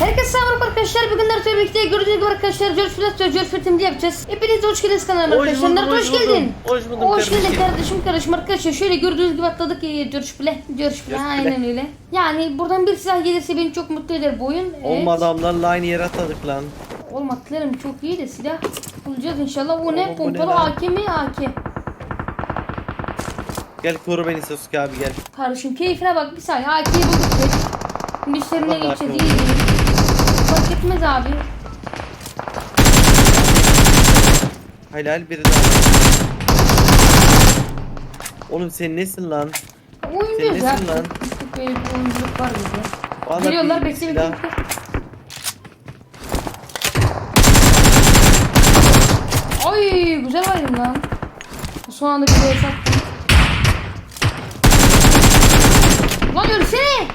Herkese selam arkadaşlar. Bugün Naruto birlikte gördüğünüz gibi arkadaşlar ve George Flat'im yapacağız. Hepiniz hoş geldiniz kanalıma arkadaşlar. Naruto hoş geldin. Hoş buldum Hoş geldin kardeşim. kardeşim arkadaşlar. Şöyle gördüğünüz gibi atladık e. George Flat George aynen öyle. Yani buradan bir silah gelirse beni çok mutlu eder bu oyun. Evet. Olma adamlarla aynı yere atladık lan. Oğlum atlarım çok iyi de silah bulacağız inşallah. Bu ne? Oğlum Pompalı? AK mi? AK. Gel koru beni Sasuke abi gel. Kardeşim keyfine bak bir saniye. AK'yi bulduk Bak geçeceğiz. İyi iyi. Fark etmez abi. Helal biri daha. Oğlum sen nesin lan? Oyuncuyuz Sen ya. nesin lan? Çok böyle bir oyunculuk var bizde. Bana Geliyorlar bir bekle bekle. silah. Ay güzel var lan. Son anda bir hesap. Lan ölsene.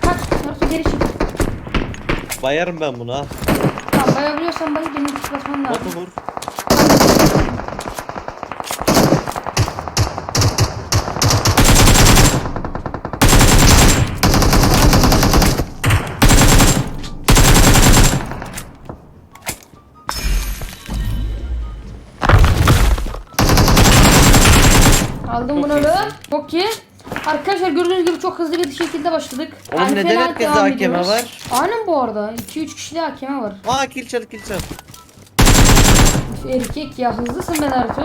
Kaç. Naruto geri çık. Bayarım ben bunu ha. Tamam bayabiliyorsan bayı benim güç basmam lazım. Botu vur. Aldım bunu oğlum. Çok iyi. Arkadaşlar gördüğünüz gibi çok hızlı bir şekilde başladık. Oğlum neden fena herkeste devam hakeme ediyoruz. var? Aynen bu arada. 2-3 kişide hakeme var. Aa kill çal kill çal. Erkek ya hızlısın ben Naruto.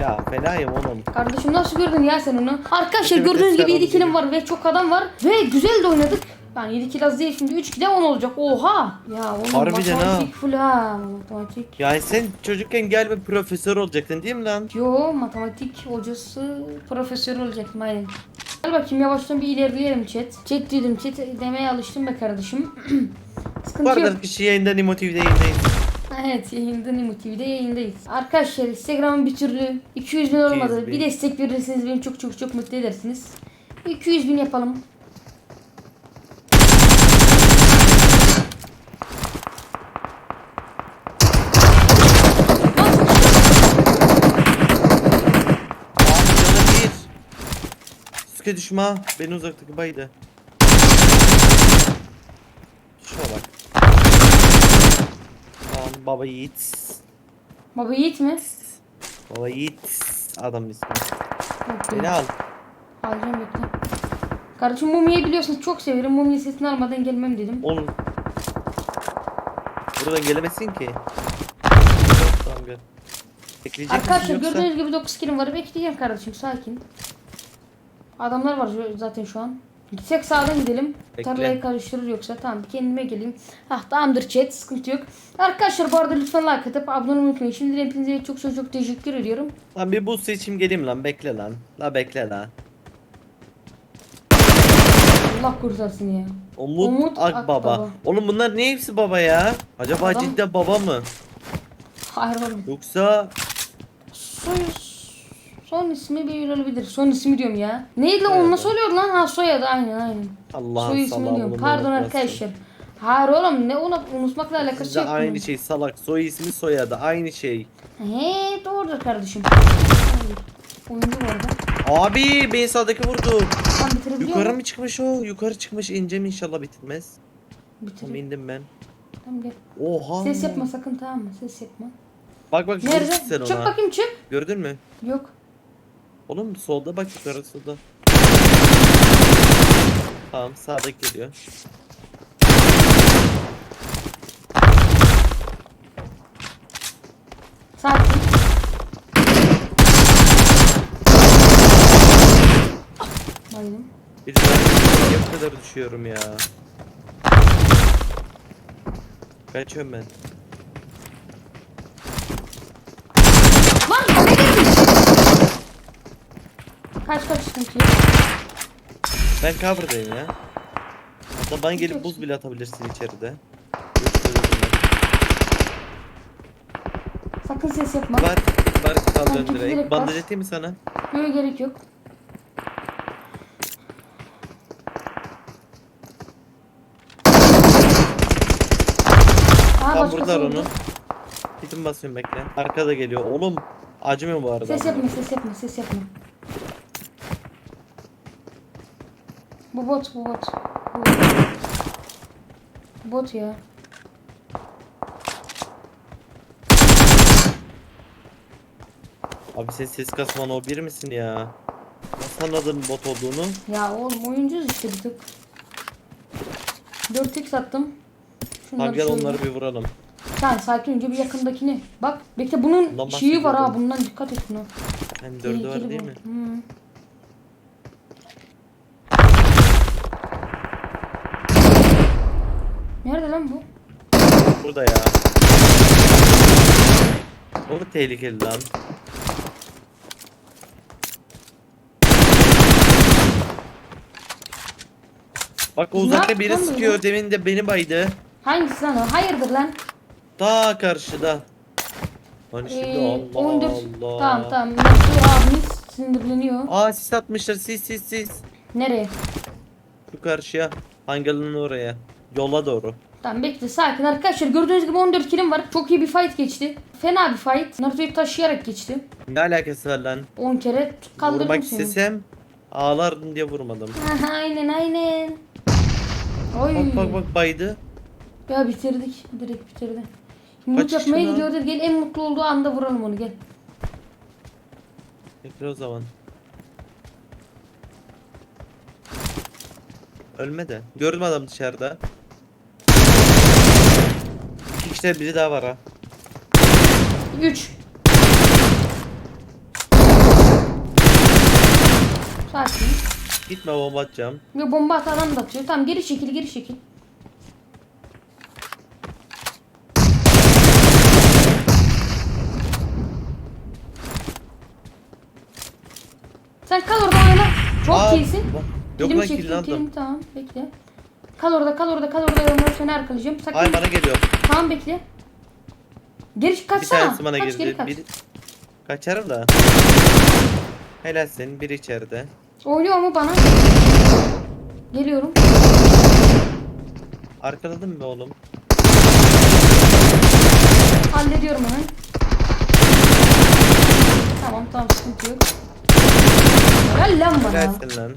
Ya fenayım oğlum. Kardeşim nasıl gördün ya sen onu? Arkadaşlar Evet, gördüğünüz gibi 7 selam kilim var ve çok adam var. Ve güzel de oynadık. Yani 7 kill az değil şimdi 3 kill 10 olacak. Oha! Ya oğlum Harbiden ha. matematik full ha. Matematik. Yani sen çocukken gel bir profesör olacaktın değil mi lan? Yo matematik hocası profesör olacaktım aynen. Gel bakayım yavaştan bir ilerleyelim chat. Chat dedim chat demeye alıştım be kardeşim. Bu Sıkıntı yok. arada kişi yayından emotivde yayındayız. Evet yayında Nimo TV'de yayındayız. Arkadaşlar Instagram'ın bir türlü 200 bin olmadı. 200 bin. Bir destek verirseniz beni çok çok çok mutlu edersiniz. 200 bin yapalım. Abi canı bir. Düşme ha. Beni uzaktaki baydı. Şuna bak. Tamam baba yiğit. Baba Yiğit mi? Baba yiğit. Adam ismi. Yok, Beni yok. al. Alacağım bekle. Kardeşim Mumi'yi biliyorsunuz çok severim. Mumi'yi sesini almadan gelmem dedim. Oğlum. Buradan gelemezsin ki. Tamam gel. Bekleyecek Arkadaşlar misin yoksa? gördüğünüz gibi 9 kilim var. Bekleyeceğim kardeşim sakin. Adamlar var zaten şu an. Gitsek sağdan gidelim. Bekle. Tarlayı karıştırır yoksa tamam kendime geleyim. Hah tamamdır chat sıkıntı yok. Arkadaşlar bu arada lütfen like atıp abone olmayı unutmayın. Şimdiden hepinize çok çok çok teşekkür ediyorum. Lan bir buz seçim geleyim lan bekle lan. La bekle lan. Allah kurtarsın ya. Umut, Umut Akbaba. Akbaba. Oğlum bunlar ne hepsi baba ya? Acaba Adam- cidden baba mı? Hayır oğlum. Yoksa Soy... Son ismi bir olabilir. Son ismi diyorum ya. Neydi lan? Evet. Nasıl oluyor lan? Ha soyadı aynen aynen. Allah'ın Soy ismi diyorum. Pardon unutmasın. arkadaşlar. Hayır oğlum ne onu unutmakla alakası yok. aynı şey salak. Soy ismi soyadı aynı şey. He doğrudur kardeşim. Oyuncu bu arada. Abi ben sağdaki vurdu. Yukarı mı çıkmış o? Yukarı çıkmış ineceğim inşallah bitirmez. Tamam Bitir. indim ben. Tamam gel. Oha. Ses yapma sakın tamam mı? Ses yapma. Bak bak Nerede? sen Çık ona. bakayım çık. Gördün mü? Yok. Oğlum solda bak yukarı solda. Tamam sağda geliyor. Sakin. Bayılım. Bir bu kadar düşüyorum ya. Kaçıyorum ben. Lan ne dedin? Kaç kaç sıkıntı yok. Ben cover'dayım ya. Hatta bana gelip buz bile atabilirsin içeride. Sakın ses yapma. Var, var kal Sanki döndüreyim. direkt Bandaj bas. eteyim mi sana? Böyle gerek yok. Aa, Tam vurdular vurdu. onu. Bitim basıyorum bekle. Arkada geliyor. Oğlum acımıyor bu arada. Ses yapma ses yapma ses yapma. Bu bot bu bot. Bu bot. Bot ya. Abi sen ses kasman o bir misin ya? Nasıl anladın bot olduğunu? Ya oğlum oyuncuyuz işte bir tık. 4x attım. Şunları gel şöyle- onları bir vuralım. Sen sakin önce bir yakındakini. Bak bekle bunun şeyi var ha bundan dikkat et buna. Hem dördü var Tehlikeli değil bu. mi? Hı. Nerede lan bu? Burada ya. O tehlikeli lan? Bak o uzakta biri yaptın sıkıyor. böyle? Demin de beni baydı. Hangisi lan o? Hayırdır lan? Ta karşıda. Hani şimdi Ee, Allah 14. Allah. Tamam tamam. Nasıl abimiz sinirleniyor. Aa sis atmışlar sis sis sis. Nereye? Şu karşıya. Hangalının oraya. Yola doğru. Tamam bekle sakin arkadaşlar gördüğünüz gibi 14 kilim var. Çok iyi bir fight geçti. Fena bir fight. Naruto'yu taşıyarak geçti. Ne alakası var lan? 10 kere kaldırdım Vurmak seni. istesem ağlardın diye vurmadım. Aynen aynen. Oy. Bak bak bak baydı. Ya bitirdik. Direkt bitirdi. Kaç yapmaya kişi lan? gidiyordur. Gel en mutlu olduğu anda vuralım onu gel. Bekle o zaman. Ölme de. Gördüm adam dışarıda. Kişiler biri daha var ha. 3. Sakin. Gitme bomba atacağım. Ve bomba atan adam da atıyor. Tamam geri çekil geri çekil. Sen kal orada oyna. Çok Aa, iyisin. Yok lan kilimi tamam bekle. Kal orada kal orada kal orada yorumları seni arkalayacağım. Sakın. Ay bana geliyor. Tamam bekle. Geri Bir kaçsana. tanesi bana kaç girdi. geri kaç. Biri... Kaçarım da. Helal senin biri içeride. Oynuyor mu bana? Geliyorum. Arkaladın mı oğlum? Hallediyorum hemen. Tamam tamam sıkıntı yok. Helal lan bana. Helal sen lan.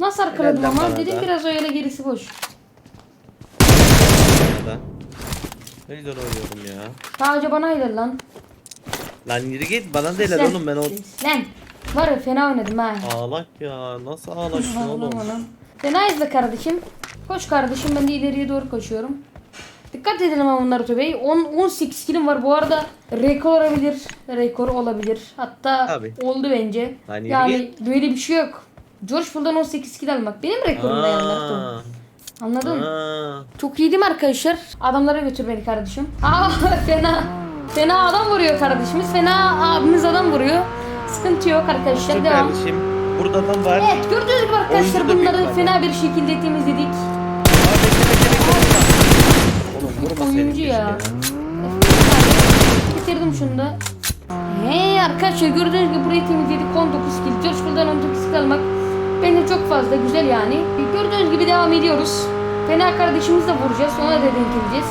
Nasıl arkaladım Helal lan ama bana dedim da. biraz öyle gerisi boş. Ya da. Ne güzel oynuyorum ya. Sadece bana helal lan. Lan yürü git bana da helal Sen- oğlum ben o... Lan. Var ya fena oynadım ha. Ağlak ya nasıl ağlaksın oğlum? Lan. Fena izle kardeşim. Koş kardeşim ben de ileriye doğru koşuyorum. Dikkat edelim ama Naruto Bey. 10 18 kilim var bu arada. Rekor olabilir. Rekor olabilir. Hatta Abi. oldu bence. Lan yürü yani böyle bir şey yok. George Bull'dan 18 kill almak benim yani Naruto. Anladın mı? Çok iyi değil mi arkadaşlar? Adamlara götür beni kardeşim. Aa fena. Fena adam vuruyor kardeşimiz. Fena abimiz adam vuruyor. Sıkıntı yok arkadaşlar. Devam. kardeşim. Burada adam var. Evet gördüğünüz gibi arkadaşlar Oyuncu da bunları büyük fena bir şekilde temizledik. Aa, bekle, bekle, bekle. Oğlum vurma seni Oyuncu ya. Bitirdim şunu da. Hey arkadaşlar gördüğünüz gibi burayı temizledik 19 kill. Bull'dan 19 kill almak bence çok fazla güzel yani. Gördüğünüz gibi devam ediyoruz. Fena kardeşimizi de vuracağız. Ona da denk geleceğiz.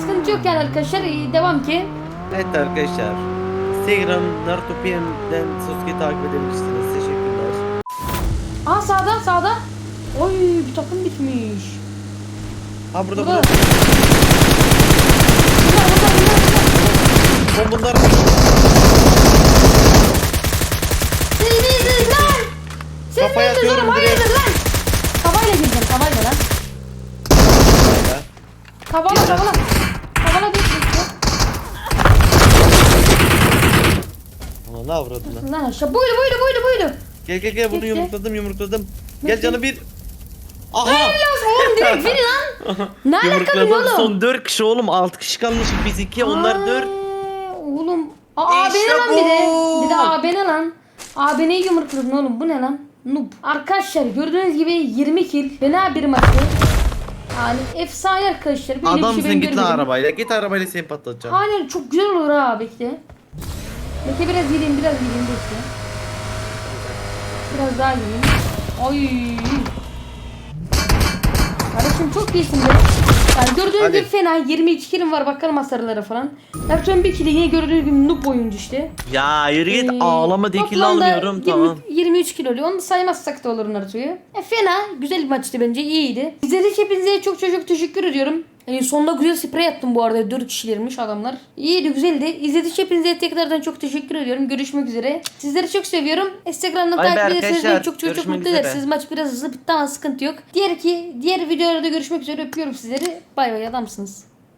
Sıkıntı yok yani arkadaşlar. Devam ki. Evet arkadaşlar. Instagram Naruto PM'den Sasuke'yi takip edebilirsiniz. Teşekkürler. Aa sağda sağda. Oy bir takım bitmiş. Ha burada Burada. burada. Bunlar bunlar bunlar. bunlar. Oğlum bunlar Siz lan. Siz Kafaya misiniz atıyorum oğlum? direkt. Hayırdır lan? Kafayla gireceğim kafayla lan. Kavala kavala. Kavala bir Ama ne avradın lan? Lan aşağı. Buydu buydu buydu buydu. Gel gel gel bunu Bekle. yumrukladım yumrukladım. Gel canı bir. Aha! Biraz oğlum direkt biri lan. Ne alaka Yumrukladım. oğlum? Son 4 kişi oğlum. 6 kişi kalmışız biz 2 onlar Ay, 4. Oğlum. Aa İşte AB'ne lan bir de. Bir de AB'ne lan. AB'neyi yumrukladın oğlum. Bu ne lan? Noob. Arkadaşlar gördüğünüz gibi 20 kill. Fena bir maçtı. Yani efsane arkadaşlar. Böyle bir şey Adamsın git lan arabayla. Git arabayla seni patlatacağım. Aynen çok güzel olur ha bekle. Bekle biraz gideyim biraz gideyim bekle. Biraz daha gideyim. Ay. Kardeşim çok iyisin be. Yani gördüğünüz Hadi. gibi fena 22 kilim var bakalım hasarlara falan. Yapacağım bir kili yine gördüğünüz gibi noob oyuncu işte. Ya yürü git Ee, ağlama diye kill toplamda almıyorum 20 tamam. 23 kilo oluyor. Onu da saymazsak da olur Naruto'yu. E, fena. Güzel bir maçtı bence. iyiydi. İçin hepinize çok çok çok teşekkür ediyorum. Yani sonunda güzel sprey attım bu arada. 4 kişilermiş adamlar. İyiydi güzeldi. İzlediğiniz hepinize tekrardan çok teşekkür ediyorum. Görüşmek üzere. Sizleri çok seviyorum. Bay takip ederseniz beni çok çok çok mutlu edersiniz. Maç biraz hızlı bitti ama sıkıntı yok. Diğer ki diğer videolarda görüşmek üzere. Öpüyorum sizleri. Bay bay adamsınız.